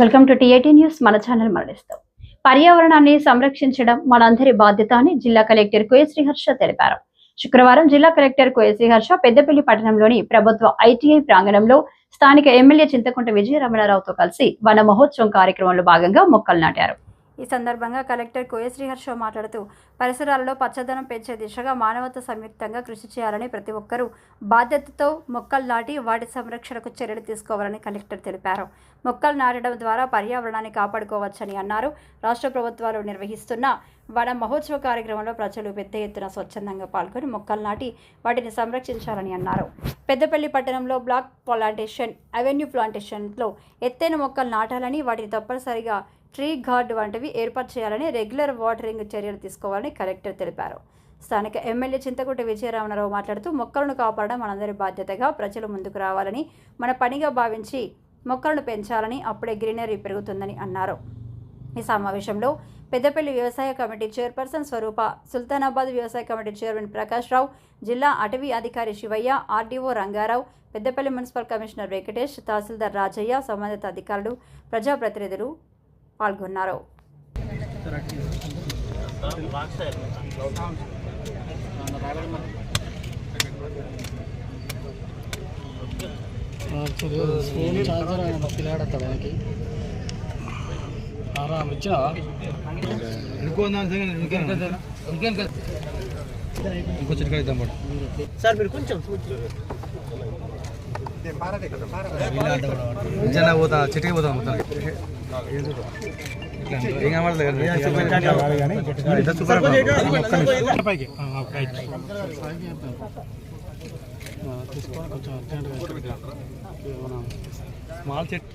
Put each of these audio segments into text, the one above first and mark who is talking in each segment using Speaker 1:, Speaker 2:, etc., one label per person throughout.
Speaker 1: Welcome to TIT news. మన channel మరణిస్తాం. పర్యావరణాన్ని సంరక్షించడం మనందరి బాధ్యత అని జిల్లా కలెక్టర్ కోయ శ్రీహర్ష తెలిపారు. శుక్రవారం జిల్లా కలెక్టర్ కోయ శ్రీహర్ష పెద్దపల్లి పట్టణంలోని ప్రభుత్వ ఐటీఐ ప్రాంగణంలో స్థానిక ఎమ్మెల్యే చింతకుంట విజయరమణారావుతో కలిసి వన మహోత్సవం కార్యక్రమంలో భాగంగా మొక్కలు నాటారు. ఈ సందర్భంగా కలెక్టర్ కోయ శ్రీహర్ష మాట్లాడుతూ పరిసరాలలో పచ్చదనం పెంచే దిశగా మానవత సంయుక్తంగా కృషి చేయాలని ప్రతి ఒక్కరూ బాధ్యతతో మొక్కలు నాటి వాటి సంరక్షణకు చర్యలు తీసుకోవాలని కలెక్టర్ తెలిపారు. మొక్కలు నాటడం ద్వారా పర్యావరణాన్ని కాపాడుకోవచ్చని అన్నారు. రాష్ట్ర ప్రభుత్వాలు నిర్వహిస్తున్న వన మహోత్సవ కార్యక్రమంలో ప్రజలు పెద్ద ఎత్తున స్వచ్ఛందంగా పాల్గొని మొక్కలు నాటి వాటిని సంరక్షించాలని అన్నారు. పెద్దపల్లి పట్టణంలో బ్లాక్ ప్లాంటేషన్ అవెన్యూ ప్లాంటేషన్లో ఎత్తైన మొక్కలు నాటాలని వాటిని తప్పనిసరిగా ట్రీ గార్డ్ వంటివి ఏర్పాటు చేయాలని రెగ్యులర్ వాటరింగ్ చర్యలు తీసుకోవాలని కలెక్టర్ తెలిపారు. స్థానిక ఎమ్మెల్యే చింతకుంట విజయరామరావు మాట్లాడుతూ మొక్కలను కాపాడడం మనందరి బాధ్యతగా ప్రజలు ముందుకు రావాలని మన పనిగా భావించి మొక్కలను పెంచాలని అప్పుడే గ్రీనరీ పెరుగుతుందని అన్నారు. ఈ సమావేశంలో పెద్దపల్లి వ్యవసాయ కమిటీ చైర్పర్సన్ స్వరూప సుల్తానాబాద్ వ్యవసాయ కమిటీ చైర్మన్ ప్రకాష్ రావు జిల్లా అటవీ అధికారి Shivayya RDO Rangarao Peddapalli municipal commissioner Venkatesh తహసీల్దార్ రాజయ్య సంబంధిత అధికారులు ప్రజాప్రతినిధులు పాల్గొన్నారు.
Speaker 2: ఫోన్ ఛార్జర్ ఆయన పిల్లాడతాడు ఆయనకి ఆరామ్
Speaker 3: ఇంకో
Speaker 2: సార్ మీరు కొంచెం
Speaker 3: నిజంగా పోతా చిటికి పోతాం మొత్తం ఏం స్మాల్ చెట్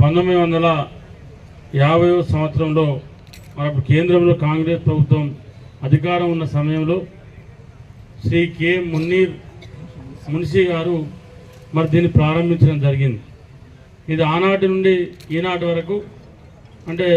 Speaker 4: పంతొమ్మిది వందల యాభై సంవత్సరంలో మన కేంద్రంలో కాంగ్రెస్ ప్రభుత్వం అధికారం ఉన్న సమయంలో శ్రీ కె మున్నీర్ మున్షి గారు మరి దీన్ని ప్రారంభించడం జరిగింది. ఇది ఆనాటి నుండి ఈనాటి వరకు అంటే